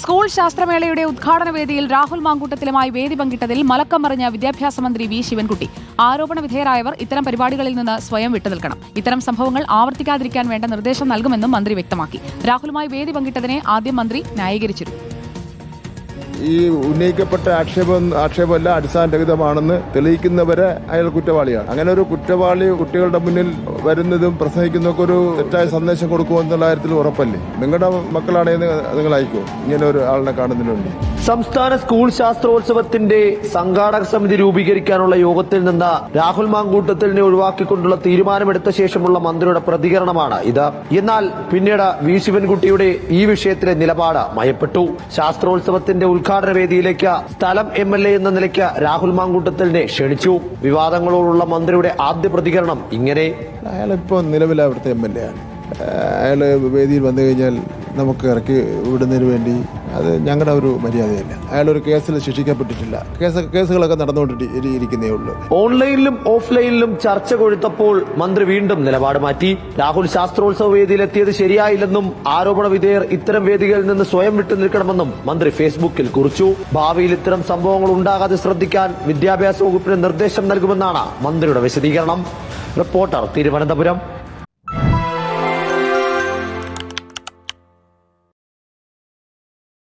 School ശാസ്ത്രമേളയുടെ ഉദ്ഘാടന വേദിയിൽ രാഹുൽ മാങ്കൂട്ടത്തിലുമായി വേദി പങ്കിട്ടതിൽ മലക്കം മറിഞ്ഞ വിദ്യാഭ്യാസ മന്ത്രി വി ശിവൻകുട്ടി. ആരോപണ വിധേയരായവർ ഇത്തരം പരിപാടികളിൽ നിന്ന് സ്വയം വിട്ടുനിൽക്കണം ഇത്തരം സംഭവങ്ങൾ ആവർത്തിക്കാതിരിക്കാൻ വേണ്ട നിർദ്ദേശം നൽകുമെന്നും മന്ത്രി വ്യക്തമാക്കി. രാഹുലുമായി വേദി പങ്കിട്ടതിനെ ആദ്യം മന്ത്രി ന്യായീകരിച്ചിരുന്നു. ഈ ഉന്നയിക്കപ്പെട്ട ആക്ഷേപം ആക്ഷേപമല്ല അടിസ്ഥാനരഹിതമാണെന്ന് തെളിയിക്കുന്നവരെ അയാൾ കുറ്റവാളിയാണ്. അങ്ങനെ ഒരു കുറ്റവാളി കുട്ടികളുടെ മുന്നിൽ വരുന്നതും പ്രസംഗിക്കുന്നതൊക്കെ ഒരു തെറ്റായ സന്ദേശം കൊടുക്കുമോ എന്നുള്ള കാര്യത്തിൽ ഉറപ്പല്ലേ? നിങ്ങളുടെ മക്കളാണെങ്കിൽ നിങ്ങൾ അയക്കുമോ ഇങ്ങനെ ഒരു ആളിനെ കാണുന്നതിനുണ്ട് സംസ്ഥാന സ്കൂൾ ശാസ്ത്രോത്സവത്തിന്റെ സംഘാടക സമിതി രൂപീകരിക്കാനുള്ള യോഗത്തിൽ നിന്ന് രാഹുൽ മാങ്കൂട്ടത്തിനെ ഒഴിവാക്കിക്കൊണ്ടുള്ള തീരുമാനമെടുത്ത ശേഷമുള്ള മന്ത്രിയുടെ പ്രതികരണമാണ് ഇത്. എന്നാൽ പിന്നീട് വി. ശിവൻകുട്ടിയുടെ ഈ വിഷയത്തിലെ നിലപാട് മയപ്പെട്ടു. ശാസ്ത്രോത്സവത്തിന്റെ ഉദ്ഘാടന വേദിയിലേക്ക് സ്ഥലം എം എൽ എ എന്ന നിലയ്ക്ക് രാഹുൽ മാങ്കൂട്ടത്തിനെ ക്ഷണിച്ചു. വിവാദങ്ങളോടുള്ള മന്ത്രിയുടെ ആദ്യ പ്രതികരണം ഇങ്ങനെ. അയാളിപ്പോ നിലവിൽ അവിടുത്തെ എം എൽ എ ആണ്. അയാൾ വേദിയിൽ വന്നു കഴിഞ്ഞാൽ നമുക്ക് ഇറക്കി വിടുന്നതിന് വേണ്ടി അത് ഞങ്ങളുടെ ഒരു മര്യാദയല്ല. അയാളൊരു കേസിൽ ശിക്ഷിക്കപ്പെട്ടിട്ടില്ല. കേസ് കേസുകളൊക്കെ നടന്നുകൊണ്ടിരിക്കുന്നേ ഉള്ളൂ. ഓൺലൈനിലും ഓഫ്ലൈനിലും ചർച്ച കൊഴുത്തപ്പോൾ മന്ത്രി വീണ്ടും നിലപാട് മാറ്റി. രാഹുൽ ശാസ്ത്രോത്സവ വേദിയിലെത്തിയത് ശരിയായില്ലെന്നും ആരോപണ വിധേയർ ഇത്തരം വേദികളിൽ നിന്ന് സ്വയം വിട്ടു നിൽക്കണമെന്നും മന്ത്രി ഫേസ്ബുക്കിൽ കുറിച്ചു. ഭാവിയിൽ ഇത്തരം സംഭവങ്ങൾ ഉണ്ടാകാതെ ശ്രദ്ധിക്കാൻ വിദ്യാഭ്യാസ വകുപ്പിന് നിർദ്ദേശം നൽകുമെന്നാണ് മന്ത്രിയുടെ വിശദീകരണം. റിപ്പോർട്ടർ തിരുവനന്തപുരം.